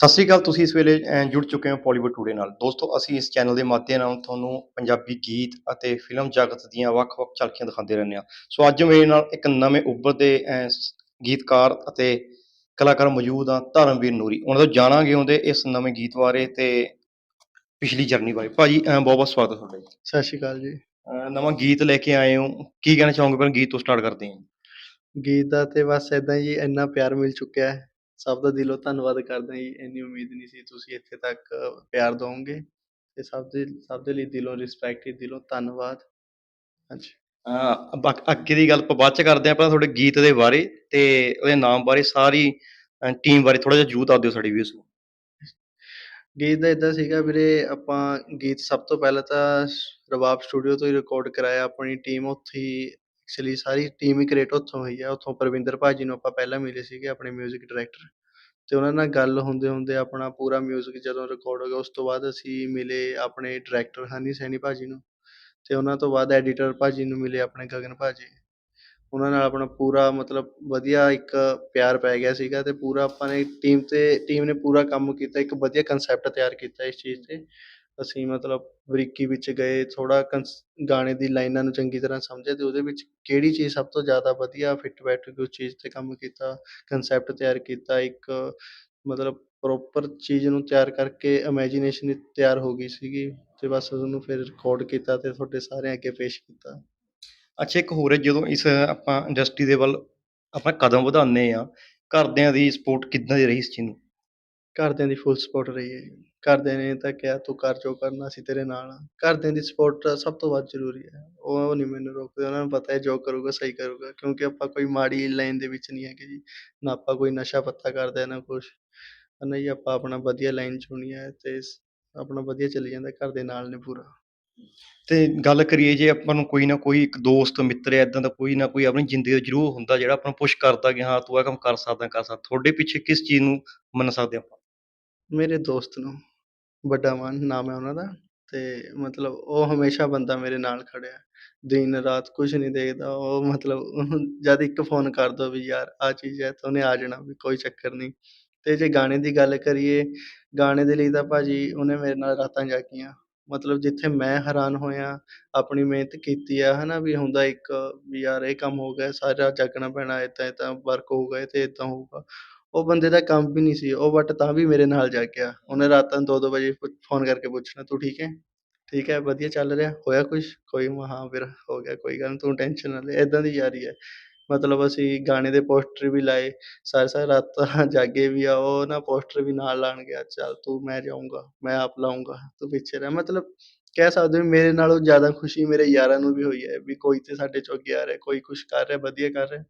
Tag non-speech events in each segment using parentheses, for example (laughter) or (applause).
ਸਤਿ ਸ਼੍ਰੀ ਅਕਾਲ ਤੁਸੀਂ ਇਸ ਵੇਲੇ ਜੁੜ ਚੁੱਕੇ ਹੋ ਪੋਲੀਵੁੱਡ ਟੂਡੇ ਨਾਲ। ਦੋਸਤੋ ਅਸੀਂ ਇਸ ਚੈਨਲ ਦੇ ਮਾਧਿਅਮ ਨਾਲ ਤੁਹਾਨੂੰ ਪੰਜਾਬੀ ਗੀਤ ਅਤੇ ਫਿਲਮ ਜਗਤ ਦੀਆਂ ਵੱਖ-ਵੱਖ ਝਲਕੀਆਂ ਦਿਖਾਉਂਦੇ ਰਹਿੰਦੇ ਹਾਂ। ਸੋ ਅੱਜ ਮੇਰੇ ਨਾਲ ਇੱਕ ਨਵੇਂ ਉੱਭਰਦੇ ਗੀਤਕਾਰ ਅਤੇ ਕਲਾਕਾਰ ਮੌਜੂਦ ਆ ਧਰਮਵੀਰ ਨੂਰੀ। ਉਹਨਾਂ ਤੋਂ ਜਾਣਾਂਗੇ ਉਹਦੇ ਇਸ ਨਵੇਂ ਗੀਤ ਬਾਰੇ ਤੇ ਪਿਛਲੀ ਜਰਨੀ ਬਾਰੇ। ਭਾਜੀ ਅ, ਬਹੁਤ ਬਹੁਤ ਸਵਾਗਤ ਹੈ ਤੁਹਾਡਾ ਜੀ। ਸਤਿ ਸ਼੍ਰੀ ਅਕਾਲ ਜੀ। ਨਵਾਂ ਗੀਤ ਲੈ ਕੇ ਆਏ ਹੋ। ਕੀ ਕਹਿਣਾ ਚਾਹੋਗੇ? ਪਹਿਲਾਂ ਗੀਤ ਤੋਂ ਸਟਾਰਟ ਕਰਦੇ ਹਾਂ। ਗੀਤ ਦਾ ਤੇ ਬਸ ਇਦਾਂ ਹੀ ਇੰਨਾ ਪਿਆਰ ਮਿਲ ਚੁੱਕਿਆ ਹੈ। ਸਭ ਦਾ ਦਿਲੋਂ ਧੰਨਵਾਦ ਕਰਦਾ ਜੀ ਇੰਨੀ ਉਮੀਦ ਨਹੀਂ ਸੀ ਤੁਸੀਂ ਇੱਥੇ ਤੱਕ ਅ, ਪਿਆਰ ਦਿਓਗੇ ਤੇ ਸਭ ਦੇ ਸਭ ਦੇ ਲਈ ਦਿਲੋਂ ਰਿਸਪੈਕਟ ਦਿਲੋਂ ਧੰਨਵਾਦ। ਹਾਂਜੀ। ਬਾਕ- ਅੱਗੇ ਦੀ ਗੱਲ ਆਪਾਂ ਬਾਅਦ ਚ ਕਰਦੇ ਹਾਂ ਪਹਿਲਾਂ ਤੁਹਾਡੇ ਗੀਤ ਦੇ ਬਾਰੇ ਤੇ ਉਹਦੇ ਨਾਮ ਬਾਰੇ ਸਾਰੀ ਟੀਮ ਬਾਰੇ ਥੋੜਾ ਜਿਹਾ ਜੂਤ ਦੱਸ ਦਿਓ ਸਾਡੀ ਵੀਸ ਨੂੰ। ਗੀਤ ਦਾ ਇਦਾਂ ਸੀਗਾ ਵੀਰੇ ਆਪਾਂ ਗੀਤ ਸਭ ਤੋਂ ਪਹਿਲਾਂ ਤਾਂ ਰਬਾਬ ਸਟੂਡੀਓ ਤੋਂ ਹੀ ਰਿਕਾਰਡ ਕਰਾਇਆ ਆਪਣੀ ਟੀਮ ਉੱਥੇ ਹੀ ਐਕਚੁਅਲੀ ਸਾਰੀ ਟੀਮ ਹੀ ਕ੍ਰੀਏਟ ਉੱਥੋਂ ਹੋਈ ਹੈ ਉੱਥੋਂ ਪਰਵਿੰਦਰ ਭਾਜੀ ਨੂੰ ਆਪਾਂ ਪਹਿਲਾਂ ਮਿਲੇ ਸੀਗੇ ਆਪਣੇ 뮤직 ਡਾਇਰੈਕਟਰ ਤੇ ਉਹਨਾਂ ਨਾਲ ਗੱਲ ਹੁੰਦੇ ਹੁੰਦੇ ਆਪਣਾ ਪੂਰਾ 뮤직 ਜਦੋਂ ਰਿਕਾਰਡ ਹੋ ਗਿਆ ਉਸ ਤੋਂ ਬਾਅਦ ਅਸੀਂ ਮਿਲੇ ਆਪਣੇ ਡਾਇਰੈਕਟਰ ਹਨੀ ਸੈਣੀ ਭਾਜੀ ਨੂੰ ਤੇ ਉਹਨਾਂ ਤੋਂ ਬਾਅਦ ਐਡੀਟਰ ਭਾਜੀ ਨੂੰ ਮਿਲੇ ਆਪਣੇ ਗਗਨ ਭਾਜੀ ਉਹਨਾਂ ਨਾਲ ਆਪਣਾ ਪੂਰਾ ਮਤਲਬ ਵਧੀਆ ਇੱਕ ਪਿਆਰ ਪੈ ਗਿਆ ਸੀਗਾ ਤੇ ਪੂਰਾ ਆਪਾਂ ਨੇ ਟੀਮ ਤੇ ਟੀਮ ਨੇ ਪੂਰਾ ਕੰਮ ਕੀਤਾ ਇੱਕ ਵਧੀਆ ਕਨਸੈਪਟ ਤਿਆਰ ਕੀਤਾ ਇਸ ਚੀਜ਼ ਤੇ ਅਸੀਂ ਮਤਲਬ ਬਰੀਕੀ ਵਿੱਚ ਗਏ ਥੋੜਾ ਗਾਣੇ ਦੀ ਲਾਈਨਾਂ ਨੂੰ ਚੰਗੀ ਤਰ੍ਹਾਂ ਸਮਝਿਆ ਤੇ ਉਹਦੇ ਵਿੱਚ ਕਿਹੜੀ ਚੀਜ਼ ਸਭ ਤੋਂ ਜ਼ਿਆਦਾ ਵਧੀਆ ਫਿੱਟ ਬੈਠ ਕੇ ਉਸ ਚੀਜ਼ ਤੇ ਕੰਮ ਕੀਤਾ ਕਨਸੈਪਟ ਤਿਆਰ ਕੀਤਾ, ਇੱਕ ਮਤਲਬ ਪ੍ਰੋਪਰ ਚੀਜ਼ ਨੂੰ ਤਿਆਰ ਕਰਕੇ ਇਮੇਜਿਨੇਸ਼ਨ ਤਿਆਰ ਹੋ ਗਈ ਸੀਗੀ ਤੇ ਬਸ ਉਹਨੂੰ ਫਿਰ ਰਿਕਾਰਡ ਕੀਤਾ ਤੇ ਤੁਹਾਡੇ ਸਾਰਿਆਂ ਅੱਗੇ ਪੇਸ਼ ਕੀਤਾ। ਅੱਛਾ, ਇੱਕ ਹੋਰ ਹੈ, ਜਦੋਂ ਇਸ ਆਪਾਂ ਇੰਡਸਟਰੀ ਦੇ ਵੱਲ ਆਪਣਾ ਕਦਮ ਵਧਾਉਂਦੇ ਆ ਘਰਦਿਆਂ ਦੀ ਸਪੋਰਟ ਕਿੱਦਾਂ ਦੀ ਰਹੀ ਇਸ ਚੀਜ਼ ਨੂੰ? ਘਰਦਿਆਂ ਦੀ ਫੁੱਲ ਸਪੋਰਟ ਰਹੀ ਹੈ। ਘਰਦਿਆਂ ਨੇ ਤਾਂ ਕਿਹਾ, ਤੂੰ ਕਰ ਜੋ ਕਰਨਾ, ਅਸੀਂ ਤੇਰੇ ਨਾਲ ਹਾਂ। ਘਰਦਿਆਂ ਦੀ ਸਪੋਰਟ ਸਭ ਤੋਂ ਵੱਧ ਜ਼ਰੂਰੀ ਹੈ। ਉਹ ਨਹੀਂ ਮੈਨੂੰ ਰੋਕਦੇ, ਉਹਨਾਂ ਨੂੰ ਪਤਾ ਹੈ, ਜੋ ਕਰੂਗਾ, ਸਹੀ ਕਰੂਗਾ। ਕਿਉਂਕਿ ਆਪਾਂ ਕੋਈ ਮਾੜੀ ਲਾਈਨ ਦੇ ਵਿੱਚ ਨਹੀਂ ਹੈਗੇ ਜੀ। ਨਾ ਆਪਾਂ ਕੋਈ ਨਸ਼ਾ ਪੱਤਾ ਕਰਦੇ, ਨਾ ਕੁਛ। ਨਾ ਨਹੀਂ ਆਪਾਂ ਆਪਣਾ ਵਧੀਆ ਲਾਈਨ ਚੁਣੀ ਹੈ ਤੇ ਆਪਣਾ ਵਧੀਆ ਚੱਲੀ ਜਾਂਦਾ, ਘਰ ਦੇ ਨਾਲ ਨੇ ਪੂਰਾ। ਤੇ ਗੱਲ ਕਰੀਏ ਜੇ ਆਪਾਂ ਨੂੰ ਕੋਈ ਨਾ ਕੋਈ ਇੱਕ ਦੋਸਤ, ਮਿੱਤਰ ਇਦਾਂ ਦਾ ਕੋਈ ਨਾ ਕੋਈ ਆਪਣੀ ਜ਼ਿੰਦਗੀ ਵਿੱਚ ਜ਼ਰੂਰ ਹੁੰਦਾ, ਜਿਹੜਾ ਆਪਾਂ ਨੂੰ ਪੁਸ਼ ਕਰਦਾ ਕਿ ਹਾਂ, ਤੂੰ ਇਹ ਕੰਮ ਕਰ ਸਕਦਾ ਕਰ ਸਕਦਾ। ਤੁਹਾਡੇ ਪਿੱਛੇ ਕਿਸ ਚੀਜ਼ ਨੂੰ ਮੰਨ ਸਕਦੇ ਆਪਾਂ? ਮੇਰੇ ਦੋਸਤ ਨੂੰ, ਵੱਡਾ ਮਾਨ, ਨਾਮ ਹੈ ਉਹਨਾਂ ਦਾ, ਤੇ ਮਤਲਬ ਉਹ ਹਮੇਸ਼ਾ ਬੰਦਾ ਮੇਰੇ ਨਾਲ ਖੜਿਆ ਦਿਨ, ਰਾਤ ਕੁਛ ਨਹੀਂ ਦੇਖਦਾ, ਉਹ ਮਤਲਬ ਉਹਨੂੰ (laughs) ਜਦ ਇੱਕ ਫੋਨ ਕਰ ਦੋ ਵੀ ਯਾਰ ਆਹ ਚੀਜ਼ ਹੈ ਤਾਂ ਉਹਨੇ ਆ ਜਾਣਾ ਵੀ ਕੋਈ ਚੱਕਰ ਨਹੀਂ। ਤੇ ਜੇ ਗਾਣੇ ਦੀ ਗੱਲ ਕਰੀਏ, ਗਾਣੇ ਦੇ ਲਈ ਤਾਂ ਭਾਜੀ ਉਹਨੇ ਮੇਰੇ ਨਾਲ ਰਾਤਾਂ ਜਾਗੀਆਂ। ਮਤਲਬ ਜਿੱਥੇ ਮੈਂ ਹੈਰਾਨ ਹੋਇਆ, ਆਪਣੀ ਮਿਹਨਤ ਕੀਤੀ ਆ, ਹਨਾ ਵੀ ਹੁੰਦਾ ਇੱਕ ਵੀ ਯਾਰ ਇਹ ਕੰਮ ਹੋ ਗਿਆ, ਸਾਰਾ ਰਾਤ ਜਾਗਣਾ ਪੈਣਾ ਏਦਾਂ ਏਦਾਂ ਵਰਕ ਹੋਊਗਾ, ਇਹ ਤੇ ਏਦਾਂ ਹੋਊਗਾ। ਉਹ ਬੰਦੇ ਦਾ ਕੰਮ ਵੀ ਨਹੀਂ ਸੀ, ਉਹ ਬਟ ਤਾਂ ਵੀ ਮੇਰੇ ਨਾਲ ਜਾਗ ਗਿਆ ਉਹਨੇ ਰਾਤਾਂ ਦੋ ਦੋ ਵਜੇ ਫੋਨ ਕਰਕੇ ਪੁੱਛਣਾ, ਤੂੰ ਠੀਕ ਹੈ? ਠੀਕ ਹੈ, ਵਧੀਆ ਚੱਲ ਰਿਹਾ। ਹੋਇਆ ਕੁਛ? ਕੋਈ ਮੈਂ ਹਾਂ ਵੀਰ ਹੋ ਗਿਆ, ਕੋਈ ਗੱਲ ਨੀ, ਤੂੰ ਟੈਨਸ਼ਨ ਨਾ ਲੈ। ਏਦਾਂ ਦੀ ਯਾਰੀ ਹੈ। ਮਤਲਬ ਅਸੀਂ ਗਾਣੇ ਦੇ ਪੋਸਟਰ ਵੀ ਲਾਏ, ਸਾਰੀ ਸਾਰੀ ਰਾਤਾਂ (laughs) ਜਾਗੇ ਵੀ ਆ, ਉਹ ਨਾ ਪੋਸਟਰ ਵੀ ਨਾਲ ਲਾਉਣ ਗਿਆ ਚੱਲ ਤੂੰ, ਮੈਂ ਜਾਊਂਗਾ, ਮੈਂ ਆਪ ਲਾਊਂਗਾ, ਤੂੰ ਪਿੱਛੇ ਰਹਿ। ਮਤਲਬ ਕਹਿ ਸਕਦੇ ਹੋ ਮੇਰੇ ਨਾਲੋਂ ਜ਼ਿਆਦਾ ਖੁਸ਼ੀ ਮੇਰੇ ਯਾਰਾਂ ਨੂੰ ਵੀ ਹੋਈ ਹੈ, ਵੀ ਕੋਈ ਤੇ ਸਾਡੇ ਚੋਂ ਅੱਗੇ ਆ ਰਿਹਾ, ਕੋਈ ਕੁਛ ਕਰ ਰਿਹਾ, ਵਧੀਆ ਕਰ ਰਿਹਾ।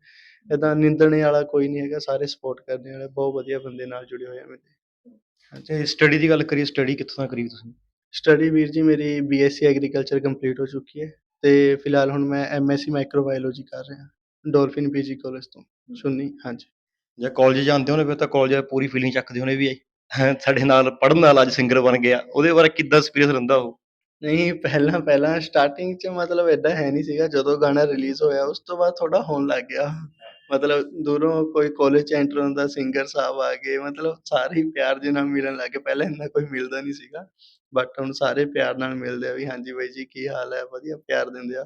ਏਦਾਂ ਨਿੰਦਣੇ ਵਾਲਾ ਕੋਈ ਨਹੀਂ ਹੈਗਾ ਸਾਰੇ ਸਪੋਰਟ ਕਰਨੇ ਵਾਲੇ ਬਹੁਤ ਵਧੀਆ ਬੰਦੇ ਨਾਲ ਜੁੜੇ ਹੋਏ ਆ ਮੇਰੇ। ਤੇ ਸਟੱਡੀ ਦੀ ਗੱਲ ਕਰੀਏ ਸਟੱਡੀ ਕਿੱਥੋਂ ਤੱਕ ਕਰੀ ਤੁਸੀਂ? ਸਟੱਡੀ ਵੀਰ ਜੀ ਮੇਰੀ ਬੀਐਸਸੀ ਐਗਰੀਕਲਚਰ ਕੰਪਲੀਟ ਹੋ ਚੁੱਕੀ ਹੈ ਤੇ ਫਿਲਹਾਲ ਹੁਣ ਮੈਂ ਐਮਐਸਸੀ ਮਾਈਕਰੋਬਾਇਓਲੋਜੀ ਕਰ ਰਿਹਾ ਡੋਲਫਿਨ ਪੀਜੀ ਕਾਲਜ ਤੋਂ। ਸੁੰਨੀ ਹਾਂਜੀ। ਜੇ ਕਾਲਜ ਜਾਂਦੇ ਹੋਣੇ ਫਿਰ ਤਾਂ ਕਾਲਜ ਪੂਰੀ ਫੀਲਿੰਗ ਚੱਕਦੇ ਹੋਣੇ ਵੀ ਹੈਂ, ਸਾਡੇ ਨਾਲ ਪੜ੍ਹਨ ਨਾਲ ਅੱਜ ਸਿੰਗਰ ਬਣ ਗਿਆ ਉਹਦੇ ਬਾਰੇ ਕਿੱਦਾਂ ਐਕਸਪੀਰੀਅੰਸ ਰਹਿੰਦਾ ਉਹ? ਨਹੀਂ ਪਹਿਲਾਂ ਪਹਿਲਾਂ ਸਟਾਰਟਿੰਗ 'ਚ ਮਤਲਬ ਏਦਾਂ ਹੈ ਨਹੀਂ ਸੀਗਾ ਜਦੋਂ ਗਾਣਾ ਰਿਲੀਜ਼ ਹੋਇਆ ਉਸ ਤੋਂ ਬਾਅਦ ਥੋੜਾ ਹੋਣ ਲੱਗ ਗਿਆ। ਮਤਲਬ ਦੂਰੋਂ ਕੋਈ ਕਾਲਜ 'ਚ ਐਂਟਰ ਹੁੰਦਾ ਸਿੰਗਰ ਸਾਹਿਬ ਆ ਗਏ ਮਤਲਬ ਸਾਰੇ ਹੀ ਪਿਆਰ ਦੇ ਨਾਲ ਮਿਲਣ ਲੱਗ ਗਏ। ਪਹਿਲਾਂ ਇੰਨਾ ਕੋਈ ਮਿਲਦਾ ਨਹੀਂ ਸੀਗਾ ਬਟ ਹੁਣ ਸਾਰੇ ਪਿਆਰ ਨਾਲ ਮਿਲਦੇ ਆ ਵੀ ਹਾਂਜੀ ਬਾਈ ਜੀ ਕੀ ਹਾਲ ਹੈ? ਵਧੀਆ ਪਿਆਰ ਦਿੰਦੇ ਆ।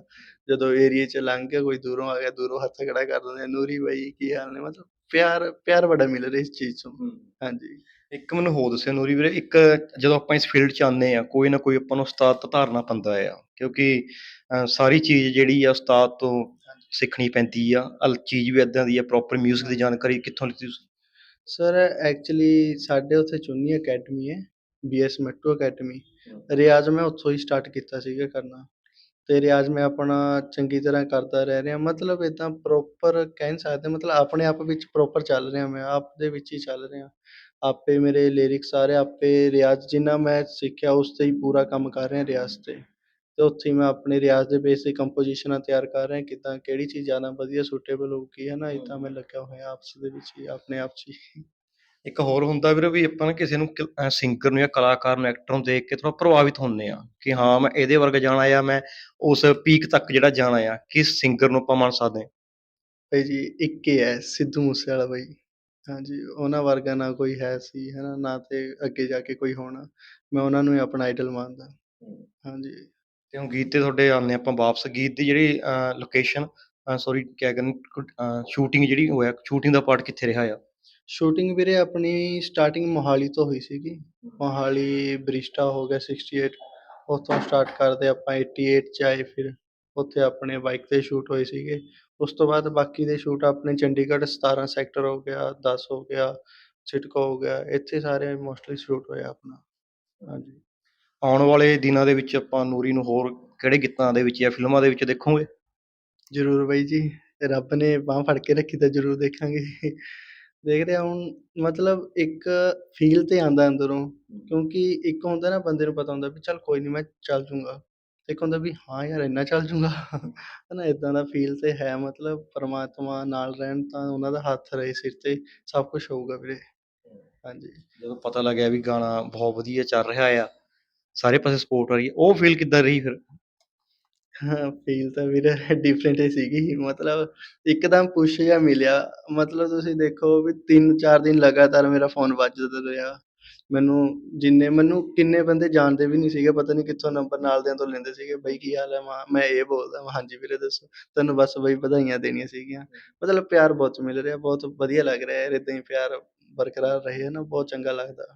ਜਦੋਂ ਏਰੀਏ 'ਚ ਲੰਘ ਕੇ ਕੋਈ ਦੂਰੋਂ ਆ ਗਿਆ ਦੂਰੋਂ ਹੱਥ ਖੜਾ ਕਰ ਦਿੰਦੇ ਆ ਨੂਰੀ ਬਾਈ ਕੀ ਹਾਲ ਨੇ? ਮਤਲਬ ਪਿਆਰ ਪਿਆਰ ਬੜਾ ਮਿਲ ਰਿਹਾ ਇਸ ਚੀਜ਼ ਤੋਂ ਹਾਂਜੀ। ਇੱਕ ਮੈਨੂੰ ਹੋਰ ਦੱਸਿਓ ਨੂਰੀ ਵੀਰੇ ਇੱਕ ਜਦੋਂ ਆਪਾਂ ਇਸ ਫੀਲਡ 'ਚ ਆਉਂਦੇ ਆ ਕੋਈ ਨਾ ਕੋਈ ਆਪਾਂ ਨੂੰ ਉਸਤਾਦ ਤੋਂ ਧਾਰਨਾ ਪੈਂਦਾ ਆ ਕਿਉਂਕਿ ਸਾਰੀ ਚੀਜ਼ ਜਿਹੜੀ ਆ ਉਸਤਾਦ ਤੋਂ ਸਿੱਖਣੀ ਪੈਂਦੀ ਆ ਅਲ ਚੀਜ਼ ਵੀ ਇਦਾਂ ਦੀ ਆ ਪ੍ਰੋਪਰ 뮤직 ਦੀ ਜਾਣਕਾਰੀ ਕਿੱਥੋਂ ਲਿੱਤੀ ਤੁਸੀਂ? ਸਰ ਐਕਚੁਅਲੀ ਸਾਡੇ ਉੱਥੇ ਚੁੰਨੀ ਅਕੈਡਮੀ ਹੈ ਬੀਐਸ ਮੈਟਰੋ ਅਕੈਡਮੀ ਰਿਆਜ਼ ਮੈਂ ਉੱਥੋਂ ਹੀ ਸਟਾਰਟ ਕੀਤਾ ਸੀਗਾ ਕਰਨਾ। ਤੇ ਰਿਆਜ਼ ਮੈਂ ਆਪਣਾ ਚੰਗੀ ਤਰ੍ਹਾਂ ਕਰਦਾ ਰਹਿ ਰਿਹਾ। ਮਤਲਬ ਇਦਾਂ ਪ੍ਰੋਪਰ ਕਹਿ ਸਕਦੇ ਮਤਲਬ ਆਪਣੇ ਆਪ ਵਿੱਚ ਪ੍ਰੋਪਰ ਚੱਲ ਰਿਹਾ ਮੈਂ ਆਪ ਦੇ ਵਿੱਚ ਹੀ ਚੱਲ ਰਿਹਾ। ਆਪੇ ਮੇਰੇ ਲਿਰਿਕਸ ਸਾਰੇ ਆਪੇ ਰਿਆਜ਼ ਜਿੰਨਾ ਮੈਂ ਸਿੱਖਿਆ ਉਸ ਤੇ ਹੀ ਪੂਰਾ ਕੰਮ ਕਰ ਰਿਹਾ ਰਿਆਜ਼ ਤੇ। ਤੇ ਉੱਥੇ ਹੀ ਮੈਂ ਆਪਣੇ ਰਿਆਜ਼ ਦੇ ਬੇਸ ਤੇ ਕੰਪੋਜੀਸ਼ਨਾਂ ਤਿਆਰ ਕਰ ਰਿਹਾ ਕਿੱਦਾਂ ਕਿਹੜੀ ਚੀਜ਼ ਜ਼ਿਆਦਾ ਵਧੀਆ ਸੂਟੇਬਲ ਹੋਊਗੀ ਹੈ ਨਾ ਇੱਦਾਂ ਮੈਂ ਲੱਗਿਆ ਹੋਇਆ ਆਪਸ ਦੇ ਵਿੱਚ ਹੀ ਆਪਣੇ ਆਪ 'ਚ ਹੀ ਇੱਕ ਹੋਰ ਹੁੰਦਾ ਵੀਰੇ ਵੀ ਆਪਾਂ ਨਾ ਕਿਸੇ ਨੂੰ ਸਿੰਗਰ ਨੂੰ ਜਾਂ ਕਲਾਕਾਰ ਨੂੰ ਐਕਟਰ ਨੂੰ ਦੇਖ ਕੇ ਥੋੜਾ ਪ੍ਰਭਾਵਿਤ ਹੁੰਦੇ ਆ ਕਿ ਹਾਂ ਮੈਂ ਇਹਦੇ ਵਰਗਾ ਜਾਣਾ ਆ ਮੈਂ ਉਸ ਪੀਕ ਤੱਕ ਜਿਹੜਾ ਜਾਣਾ ਆ ਕਿਸ ਸਿੰਗਰ ਨੂੰ ਆਪਾਂ ਮੰਨ ਸਕਦੇ ਹਾਂ ਜੀ ਇੱਕ ਹੀ ਹੈ ਸਿੱਧੂ ਮੂਸੇਵਾਲਾ ਬਾਈ ਹਾਂਜੀ, ਉਹਨਾਂ ਵਰਗਾ ਨਾ ਕੋਈ ਹੈ ਸੀ, ਹੈ ਨਾ? ਨਾ ਤੇ ਅੱਗੇ ਜਾ ਕੇ ਕੋਈ ਹੋਣਾ। ਮੈਂ ਉਹਨਾਂ ਨੂੰ ਹੀ ਆਪਣਾ ਆਈਡਲ ਮੰਨਦਾ। ਹਾਂਜੀ। ਤੇ ਹੁਣ ਗੀਤ ਤੇ ਤੁਹਾਡੇ ਆਉਂਦੇ ਆਪਾਂ ਵਾਪਸ, ਗੀਤ ਦੀ ਜਿਹੜੀ ਲੋਕੇਸ਼ਨ ਸੌਰੀ ਕਿਆ ਕਹਿੰਦੇ ਸ਼ੂਟਿੰਗ ਜਿਹੜੀ ਹੋਇਆ, ਸ਼ੂਟਿੰਗ ਦਾ ਪਾਰਟ ਕਿੱਥੇ ਰਿਹਾ ਆ? ਸ਼ੂਟਿੰਗ ਵੀਰੇ ਆਪਣੀ ਸਟਾਰਟਿੰਗ ਮੋਹਾਲੀ ਤੋਂ ਹੋਈ ਸੀਗੀ। ਮੋਹਾਲੀ ਬ੍ਰਿਸਟਾ ਹੋ ਗਿਆ 68 ਉੱਥੋਂ ਸਟਾਰਟ ਕਰਦੇ ਆਪਾਂ 88 'ਚ ਆਏ ਫਿਰ ਉੱਥੇ ਆਪਣੇ ਬਾਈਕ ਤੇ ਸ਼ੂਟ ਹੋਏ ਸੀਗੇ। ਉਸ ਤੋਂ ਬਾਅਦ ਬਾਕੀ ਦੇ ਸ਼ੂਟ ਆਪਣੇ ਚੰਡੀਗੜ੍ਹ 17 ਸੈਕਟਰ ਹੋ ਗਿਆ, 10 ਹੋ ਗਿਆ, ਸਿਟਕੋ ਹੋ ਗਿਆ, ਇੱਥੇ ਸਾਰੇ ਮੋਸਟਲੀ ਸ਼ੂਟ ਹੋਇਆ ਆਪਣਾ। ਹਾਂਜੀ। ਆਉਣ ਵਾਲੇ ਦਿਨਾਂ ਦੇ ਵਿੱਚ ਆਪਾਂ ਨੂਰੀ ਨੂੰ ਹੋਰ ਕਿਹੜੇ ਗੀਤਾਂ ਦੇ ਵਿੱਚ ਜਾਂ ਫਿਲਮਾਂ ਦੇ ਵਿੱਚ ਦੇਖੋਗੇ? ਜ਼ਰੂਰ ਬਾਈ ਜੀ, ਰੱਬ ਨੇ ਬਾਂਹ ਫੜ ਕੇ ਰੱਖੀ ਤਾਂ ਜ਼ਰੂਰ ਦੇਖਾਂਗੇ। ਦੇਖਦੇ ਹਾਂ ਹੁਣ ਮਤਲਬ ਇੱਕ ਫ਼ੀਲ ਤੇ ਆਉਂਦਾ ਅੰਦਰੋਂ ਕਿਉਂਕਿ ਇੱਕ ਹੁੰਦਾ ਨਾ ਬੰਦੇ ਨੂੰ ਪਤਾ ਹੁੰਦਾ ਵੀ ਚੱਲ ਕੋਈ ਨਹੀਂ ਮੈਂ ਚੱਲ ਜੂੰਗਾ। ਇੱਕ ਹੁੰਦਾ ਵੀ ਹਾਂ ਯਾਰ ਇੰਨਾ ਚੱਲ ਜੂੰਗਾ ਹੈ ਨਾ ਇੱਦਾਂ ਦਾ ਫ਼ੀਲ ਤੇ ਹੈ ਮਤਲਬ ਪਰਮਾਤਮਾ ਨਾਲ ਰਹਿਣ ਤਾਂ ਉਹਨਾਂ ਦਾ ਹੱਥ ਰਹੇ ਸਿਰ ਤੇ ਸਭ ਕੁਛ ਹੋਊਗਾ ਵੀਰੇ। ਹਾਂਜੀ। ਜਦੋਂ ਪਤਾ ਲੱਗਿਆ ਵੀ ਗਾਣਾ ਬਹੁਤ ਵਧੀਆ ਚੱਲ ਰਿਹਾ ਆ, ਸਾਰੇ ਪਾਸੇ ਸਪੋਰਟ ਆ ਰਹੀ ਹੈ, ਉਹ ਫੀਲ ਕਿੱਦਾਂ ਰਹੀ ਫਿਰ? ਹਾਂ, ਫ਼ੀਲ ਤਾਂ ਵੀਰੇ ਡਿਫਰੈਂਟ ਹੀ ਸੀਗੀ ਮਤਲਬ ਇੱਕਦਮ ਪੁਸ਼ ਜਿਹਾ ਮਿਲਿਆ ਮਤਲਬ ਤੁਸੀਂ ਦੇਖੋ ਵੀ 3-4 ਦਿਨ ਲਗਾਤਾਰ ਮੇਰਾ ਫ਼ੋਨ ਵੱਜਦਾ ਰਿਹਾ। ਮੈਨੂੰ ਜਿੰਨੇ ਮੈਨੂੰ ਕਿੰਨੇ ਬੰਦੇ ਜਾਣਦੇ ਵੀ ਨਹੀਂ ਸੀਗੇ, ਪਤਾ ਨਹੀਂ ਕਿੱਥੋਂ ਨੰਬਰ ਨਾਲ ਦਿਆਂ ਤੋਂ ਲੈਂਦੇ ਸੀਗੇ, "ਬਾਈ ਕੀ ਹਾਲ ਹੈ?" ਮੈਂ ਮੈਂ ਇਹ ਬੋਲਦਾ, ਮੈਂ "ਹਾਂਜੀ ਵੀਰੇ ਦੱਸੋ?" ਤੈਨੂੰ ਬਸ ਬਈ ਵਧਾਈਆਂ ਦੇਣੀਆਂ ਸੀਗੀਆਂ। ਮਤਲਬ ਪਿਆਰ ਬਹੁਤ ਮਿਲ ਰਿਹਾ, ਬਹੁਤ ਵਧੀਆ ਲੱਗ ਰਿਹਾ ਹੀ ਪਿਆਰ ਬਰਕਰਾਰ ਰਹੇ ਨਾ ਬਹੁਤ ਚੰਗਾ ਲੱਗਦਾ।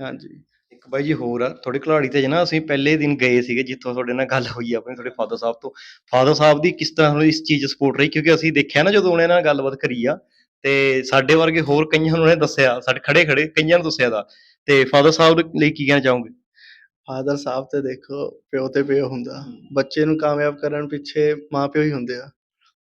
ਹਾਂਜੀ। ਇੱਕ ਬਾਈ ਜੀ ਹੋਰ ਆ, ਤੁਹਾਡੀ ਘਲਾੜੀ ਤੇ ਨਾ ਅਸੀਂ ਪਹਿਲੇ ਦਿਨ ਗਏ ਸੀਗੇ ਜਿੱਥੋਂ ਤੁਹਾਡੇ ਨਾਲ ਗੱਲ ਹੋਈ ਆਪਣੀ ਤੁਹਾਡੇ ਫਾਦਰ ਸਾਹਿਬ ਤੋਂ। ਫਾਦਰ ਸਾਹਿਬ ਦੀ ਕਿਸ ਤਰ੍ਹਾਂ ਇਸ ਚੀਜ਼ ਸਪੋਰਟ ਰਹੀ? ਕਿਉਂਕਿ ਅਸੀਂ ਦੇਖਿਆ ਨਾ ਜਦੋਂ ਉਹਨਾਂ ਨਾਲ ਗੱਲਬਾਤ ਕਰੀ ਆ, ਤੇ ਸਾਡੇ ਵਰਗੇ ਹੋਰ ਕਈਆਂ ਨੂੰ ਉਹਨੇ ਦੱਸਿਆ, ਸਾਡੇ ਖੜੇ-ਖੜੇ ਕਈਆਂ ਨੂੰ ਦੱਸਿਆ ਦਾ, ਤੇ ਫਾਦਰ ਸਾਹਿਬ ਲਈ ਕੀ ਕਹਿਣਾ ਚਾਹੋਗੇ? ਫਾਦਰ ਸਾਹਿਬ ਤੇ ਦੇਖੋ ਪਿਓ ਤੇ ਪਿਓ ਹੁੰਦਾ। ਬੱਚੇ ਨੂੰ ਕਾਮਯਾਬ ਕਰਨ ਪਿੱਛੇ ਮਾਂ-ਪਿਓ ਹੀ ਹੁੰਦੇ ਆ।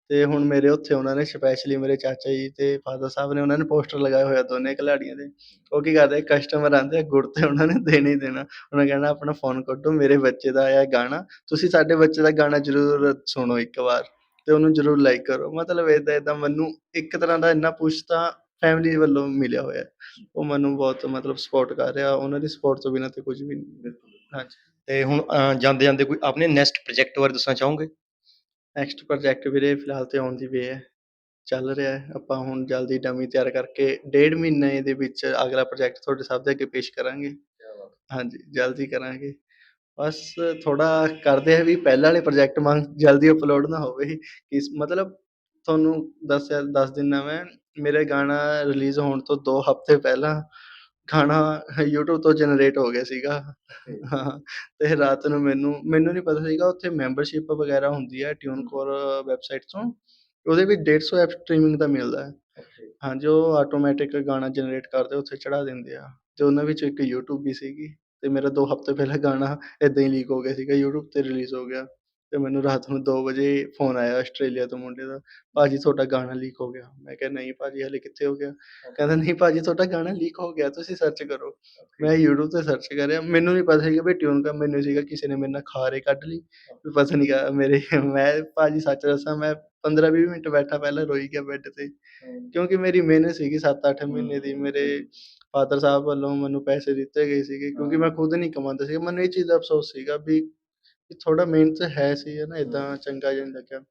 ਤੇ ਹੁਣ ਮੇਰੇ ਉੱਥੇ ਉਹਨਾਂ ਨੇ ਸਪੈਸ਼ਲੀ ਮੇਰੇ ਚਾਚਾ ਜੀ ਤੇ ਫਾਦਰ ਸਾਹਿਬ ਨੇ ਉਹਨਾਂ ਨੇ ਪੋਸਟਰ ਲਗਾਏ ਹੋਏ ਆ ਦੋਨੇ ਘਲਾੜੀਆਂ ਦੇ। ਉਹ ਕੀ ਕਰਦੇ ਕਸਟਮਰ ਆਉਂਦੇ ਗੁੜ ਤੇ ਉਹਨਾਂ ਨੇ ਦੇਣਾ ਹੀ ਦੇਣਾ। ਉਹਨਾਂ ਕਹਿਣਾ ਆਪਣਾ ਫ਼ੋਨ ਕੱਢੋ ਮੇਰੇ ਬੱਚੇ ਦਾ ਆਇਆ ਗਾਣਾ, ਤੁਸੀਂ ਸਾਡੇ ਬੱਚੇ ਦਾ ਗਾਣਾ ਜ਼ਰੂਰ ਸੁਣੋ ਇੱਕ ਵਾਰ ਤੇ ਉਹਨੂੰ ਜ਼ਰੂਰ ਲਾਈਕ ਕਰੋ। ਮਤਲਬ ਏਦਾਂ-ਏਦਾਂ ਮੈਨੂੰ ਇੱਕ ਤਰ੍ਹਾਂ ਦਾ ਇੰਨਾ ਪੁਸ਼ ਤਾਂ ਫੈਮਿਲੀ ਵੱਲੋਂ ਮਿਲਿਆ ਹੋਇਆ। ਉਹ ਮੈਨੂੰ ਬਹੁਤ ਮਤਲਬ ਸਪੋਰਟ ਕਰ ਰਿਹਾ, ਉਹਨਾਂ ਦੀ ਸਪੋਰਟ ਤੋਂ ਬਿਨਾਂ ਤੇ ਕੁਝ ਵੀ ਨਹੀਂ। ਹਾਂਜੀ। ਤੇ ਹੁਣ ਜਾਂਦੇ-ਜਾਂਦੇ ਕੋਈ ਆਪਣੇ ਨੈਕਸਟ ਪ੍ਰੋਜੈਕਟ ਬਾਰੇ ਦੱਸਣਾ ਚਾਹੋਗੇ? ਨੈਕਸਟ ਪ੍ਰੋਜੈਕਟ ਵੀਰੇ ਫਿਲਹਾਲ ਤੇ ਔਨ ਦੀ ਵੇ ਹੈ। ਚੱਲ ਰਿਹਾ ਹੈ। ਆਪਾਂ ਹੁਣ ਜਲਦੀ ਡਮੀ ਤਿਆਰ ਕਰਕੇ ਡੇਢ ਮਹੀਨੇ ਦੇ ਵਿੱਚ ਅਗਲਾ ਪ੍ਰੋਜੈਕਟ ਤੁਹਾਡੇ ਸਭ ਦੇ ਅੱਗੇ ਪੇਸ਼ ਕਰਾਂਗੇ। ਹਾਂਜੀ, ਜਲਦੀ ਕਰਾਂਗੇ। ਬਸ ਥੋੜ੍ਹਾ ਕਰਦੇ ਆ ਵੀ ਪਹਿਲਾਂ ਵਾਲੇ ਪ੍ਰੋਜੈਕਟ ਵਾਂਗ ਜਲਦੀ ਅਪਲੋਡ ਨਾ ਹੋਵੇ। ਇਸ ਮਤਲਬ ਤੁਹਾਨੂੰ ਦੱਸਿਆ ਦੱਸ ਦਿੰਦਾ ਮੈਂ, ਮੇਰੇ ਗਾਣਾ ਰਿਲੀਜ਼ ਹੋਣ ਤੋਂ 2 ਹਫ਼ਤੇ ਪਹਿਲਾਂ ਗਾਣਾ ਯੂਟਿਊਬ ਤੋਂ ਜਨਰੇਟ ਹੋ ਗਿਆ ਸੀਗਾ। ਹਾਂ, ਤੇ ਰਾਤ ਨੂੰ ਮੈਨੂੰ ਮੈਨੂੰ ਨਹੀਂ ਪਤਾ ਸੀਗਾ ਉੱਥੇ ਮੈਂਬਰਸ਼ਿਪ ਵਗੈਰਾ ਹੁੰਦੀ ਹੈ ਟਿਊਨਕੋਰ ਵੈਬਸਾਈਟ ਤੋਂ। ਉਹਦੇ ਵਿੱਚ 150 ਐਪ ਸਟ੍ਰੀਮਿੰਗ ਦਾ ਮਿਲਦਾ ਹੈ। ਹਾਂਜੀ, ਉਹ ਆਟੋਮੈਟਿਕ ਗਾਣਾ ਜਨਰੇਟ ਕਰਦੇ ਉੱਥੇ ਚੜ੍ਹਾ ਦਿੰਦੇ ਆ ਤੇ ਉਹਨਾਂ ਵਿੱਚੋਂ ਇੱਕ ਯੂਟਿਊਬ ਵੀ ਸੀਗੀ ਤੇ ਮੇਰਾ 2 ਹਫ਼ਤੇ ਪਹਿਲਾਂ ਗਾਣਾ ਏਦਾਂ ਹੀ ਲੀਕ ਹੋ ਗਿਆ ਸੀਗਾ ਯੂਟਿਊਬ ਤੇ ਰਿਲੀਜ਼ ਹੋ ਗਿਆ ਤੇ ਮੈਨੂੰ ਰਾਤ ਨੂੰ 2 ਵਜੇ ਫ਼ੋਨ ਆਇਆ ਆਸਟ੍ਰੇਲੀਆ ਤੋਂ ਮੁੰਡੇ ਦਾ, "ਭਾਜੀ ਤੁਹਾਡਾ ਗਾਣਾ ਲੀਕ ਹੋ ਗਿਆ।" ਮੈਂ ਕਿਹਾ, "ਨਹੀਂ ਭਾਜੀ ਹਾਲੇ ਕਿੱਥੇ ਹੋ ਗਿਆ?" ਕਹਿੰਦਾ, "ਨਹੀਂ ਭਾਜੀ ਤੁਹਾਡਾ ਗਾਣਾ ਲੀਕ ਹੋ ਗਿਆ, ਤੁਸੀਂ ਸਰਚ ਕਰੋ।" ਮੈਂ ਯੂਟਿਊਬ ਤੇ ਸਰਚ ਕਰਿਆ, ਮੈਨੂੰ ਨਹੀਂ ਪਤਾ ਸੀਗਾ ਵੀ ਟਿਊਨ ਕਾ ਮੈਨੂੰ ਸੀਗਾ ਕਿਸੇ ਨੇ ਮੇਰੇ ਨਾਲ ਖਾਰੇ ਕੱਢ ਲਈ, ਵੀ ਪਤਾ ਨਹੀਂ ਕਿਆ ਮੇਰੇ ਮੈਂ ਭਾਜੀ ਸੱਚ ਦੱਸਾਂ ਮੈਂ 15-20 ਮਿੰਟ ਬੈਠਾ ਪਹਿਲਾਂ ਰੋਈ ਗਿਆ ਬੈੱਡ ਤੇ। ਕਿਉਂਕਿ ਮੇਰੀ ਮਿਹਨਤ ਸੀਗੀ 7-8 ਮਹੀਨੇ ਦੀ। ਮੇਰੇ ਫਾਦਰ ਸਾਹਿਬ ਵੱਲੋਂ ਮੈਨੂੰ ਪੈਸੇ ਦਿੱਤੇ ਗਏ ਸੀਗੇ ਕਿਉਂਕਿ ਮੈਂ ਖੁਦ ਨਹੀਂ ਕਮਾਉਂਦਾ ਸੀਗਾ। ਮੈਨੂੰ ਇਹ ਚੀਜ਼ ਦਾ ਅਫਸੋਸ ਸੀਗਾ ਵੀ ਥੋੜ੍ਹਾ ਮਿਹਨਤ ਹੈ ਸੀ ਨਾ ਏਦਾਂ ਚੰਗਾ ਜਿਹਾ ਨਹੀਂ ਲੱਗਿਆ।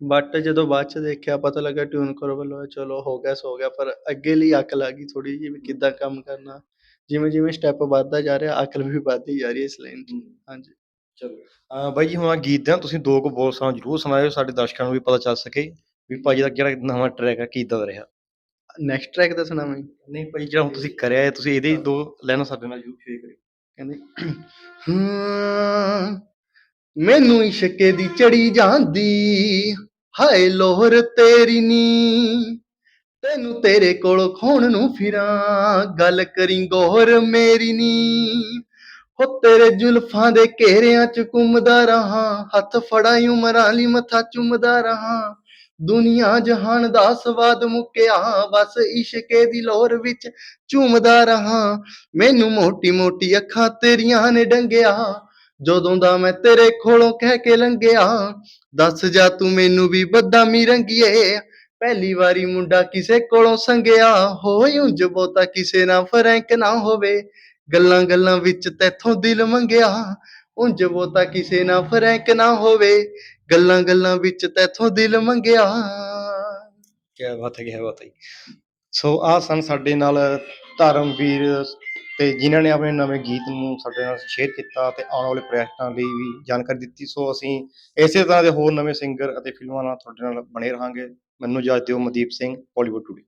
ਬਟ ਜਦੋਂ ਬਾਅਦ 'ਚ ਦੇਖਿਆ ਪਤਾ ਲੱਗਾ ਟਿਊਨਕੋਰ ਵੱਲੋਂ ਚਲੋ ਹੋ ਗਿਆ ਸੋ ਗਿਆ ਪਰ ਅੱਗੇ ਲਈ ਅਕਲ ਆ ਗਈ ਥੋੜ੍ਹੀ ਜਿਹੀ ਵੀ ਕਿੱਦਾਂ ਕੰਮ ਕਰਨਾ। ਜਿਵੇਂ-ਜਿਵੇਂ ਸਟੈਪ ਵੱਧਦਾ ਜਾ ਰਿਹਾ ਅਕਲ ਵੀ ਵੱਧਦੀ ਜਾ ਰਹੀ ਹੈ ਇਸ ਲਾਈਨ 'ਚ। ਹਾਂਜੀ। ਚਲੋ ਬਾਈ ਜੀ ਹੁਣ ਗੀਤ ਦਾ ਤੁਸੀਂ 2 ਕੁ ਬੋਲ ਸਾਨੂੰ ਜ਼ਰੂਰ ਸੁਣਾਇਓ ਸਾਡੇ ਦਰਸ਼ਕਾਂ ਨੂੰ ਵੀ ਪਤਾ ਚੱਲ ਸਕੇ ਵੀ ਭਾਜੀ ਦਾ ਜਿਹੜਾ ਨਵਾਂ ਟਰੈਕ ਹੈ ਕਿੱਦਾਂ ਦਾ ਰਿਹਾ? ਨੈਕਸਟ ਟਰੈਕ ਦੱਸਣਾ ਮੈਂ? ਨਹੀਂ ਭਾਈ ਜਿਹੜਾ ਹੁਣ ਤੁਸੀਂ ਕਰਿਆ ਹੈ ਤੁਸੀਂ ਇਹਦੇ 2 ਲਾਈਨਾਂ ਸਾਡੇ ਨਾਲ ਜ਼ਰੂਰ ਸ਼ੇਅਰ ਕਰਿਓ। ਕਹਿੰਦੇ ਮੈਨੂੰ ਇਸ਼ਕੇ ਦੀ ਚੜੀ ਜਾਂਦੀ, ਹਾਏ ਲੋਹਰ ਤੇਰੀ ਨੀ। ਤੈਨੂੰ ਤੇਰੇ ਕੋਲੋਂ ਖੋਣ ਨੂੰ ਫਿਰਾਂ, ਗੱਲ ਕਰੀ ਗੋਹਰ ਮੇਰੀ ਨੀ। ਹੋ ਤੇਰੇ ਜ਼ੁਲਫਾਂ ਦੇ ਘੇਰਿਆਂ ਚ ਘੁੰਮਦਾ ਰਹਾ, ਹੱਥ ਫੜਾਈ ਉਮਰਾਂ ਲਈ ਮੱਥਾ ਚੁੰਮਦਾ ਰਹਾ। ਦੁਨੀਆ ਜਹਾਨ ਦਾ ਸਵਾਦ ਮੁੱਕਿਆ, ਬਸ ਇਸ਼ਕੇ ਦੀ ਲੋਰ ਵਿੱਚ ਝੂਮਦਾ ਰਹਾ। ਮੈਨੂੰ ਮੋਟੀ ਮੋਟੀ ਅੱਖਾਂ ਤੇਰੀਆਂ ਨੇ ਡੰਗਿਆ, ਜਦੋਂ ਦਾ ਮੈਂ ਤੇਰੇ ਕੋਲੋਂ ਕਹਿ ਕੇ ਲੰਘਿਆ। ਦੱਸ ਜਾ ਤੂੰ ਮੈਨੂੰ ਵੀ ਬਦਾਮੀ ਰੰਗੀਏ, ਪਹਿਲੀ ਵਾਰੀ ਮੁੰਡਾ ਕਿਸੇ ਕੋਲੋਂ ਸੰਗਿਆ। ਹੋਏ ਉਂਝ ਬਹੁਤਾ ਕਿਸੇ ਨਾਲ ਫਰੈਂਕ ਨਾ ਹੋਵੇ, ਗੱਲਾਂ ਗੱਲਾਂ ਵਿੱਚ ਤੈਥੋਂ ਦਿਲ ਮੰਗਿਆ। ਉਂਝ ਬਹੁਤਾ ਕਿਸੇ ਨਾਲ ਫਰੈਂਕ ਨਾ ਹੋਵੇ ਗੱਲਾਂ ਗੱਲਾਂ ਵਿੱਚ ਤੈਥੋਂ ਦਿਲ ਮੰਗਿਆ। ਕਿਆ ਬਾਤ ਹੈ, ਕਿਆ ਬਾਤ ਹੈ ਸੋ ਆਹ ਸਨ ਸਾਡੇ ਨਾਲ ਧਰਮਵੀਰ ਤੇ ਜਿਨ੍ਹਾਂ ਨੇ ਆਪਣੇ ਨਵੇਂ ਗੀਤ ਨੂੰ ਸਾਡੇ ਨਾਲ ਸ਼ੇਅਰ ਕੀਤਾ ਤੇ ਆਉਣ ਵਾਲੇ ਪ੍ਰੋਜੈਕਟਾਂ ਲਈ ਵੀ ਜਾਣਕਾਰੀ ਦਿੱਤੀ। ਸੋ ਅਸੀਂ ਇਸੇ ਤਰ੍ਹਾਂ ਦੇ ਹੋਰ ਨਵੇਂ ਸਿੰਗਰ ਅਤੇ ਫਿਲਮਾਂ ਨਾਲ ਤੁਹਾਡੇ ਨਾਲ ਬਣੇ ਰਹਾਂਗੇ। ਮੈਨੂੰ ਇਜਾਜ਼ਤ ਦਿਓ ਮਨਦੀਪ ਸਿੰਘ ਬਾਲੀਵੁੱਡ ਟੂਡੇ